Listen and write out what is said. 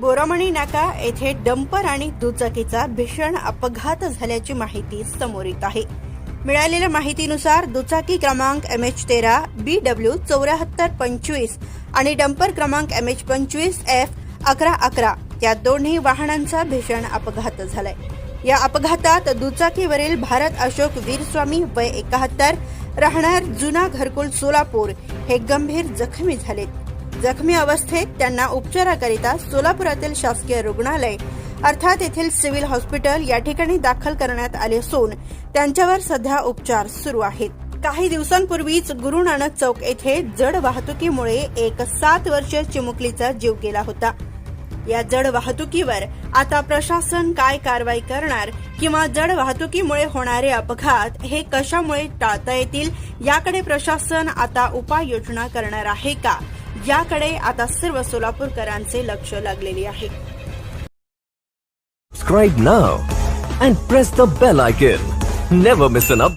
बोरामणी नाका येथे डंपर आणि दुचाकीचा भीषण अपघात झाल्याची माहिती समोर येत आहे. मिळालेल्या माहितीनुसार दुचाकी क्रमांक एम एच तेरा बी डब्ल्यू चौऱ्याहत्तर पंचवीस आणि डंपर क्रमांक एम एच पंचवीस एफ अकरा अकरा या दोन्ही वाहनांचा भीषण अपघात झालाय. या अपघातात दुचाकीवरील भारत अशोक वीरस्वामी वय एकाहत्तर राहणार जुना घरकुल सोलापूर हे गंभीर जखमी झालेत. जखमी अवस्थेत त्यांना उपचाराकरिता सोलापुरातील शासकीय रुग्णालय अर्थात येथील सिव्हिल हॉस्पिटल या ठिकाणी दाखल करण्यात आले असून त्यांच्यावर सध्या उपचार सुरू आहेत. काही दिवसांपूर्वीच गुरु नानक चौक येथे जड वाहतुकीमुळे एक सात वर्षीय चिमुकलीचा जीव गेला होता. या जड वाहतुकीवर आता प्रशासन काय कारवाई करणार किंवा जड वाहतुकीमुळे होणारे अपघात हे कशामुळे टाळता येतील याकडे प्रशासन आता उपाययोजना करणार आहे का? याकडे आता सर्व सोलापूरकरांचे लक्ष लागलेले आहे Subscribe now and press the bell icon. Never miss an update.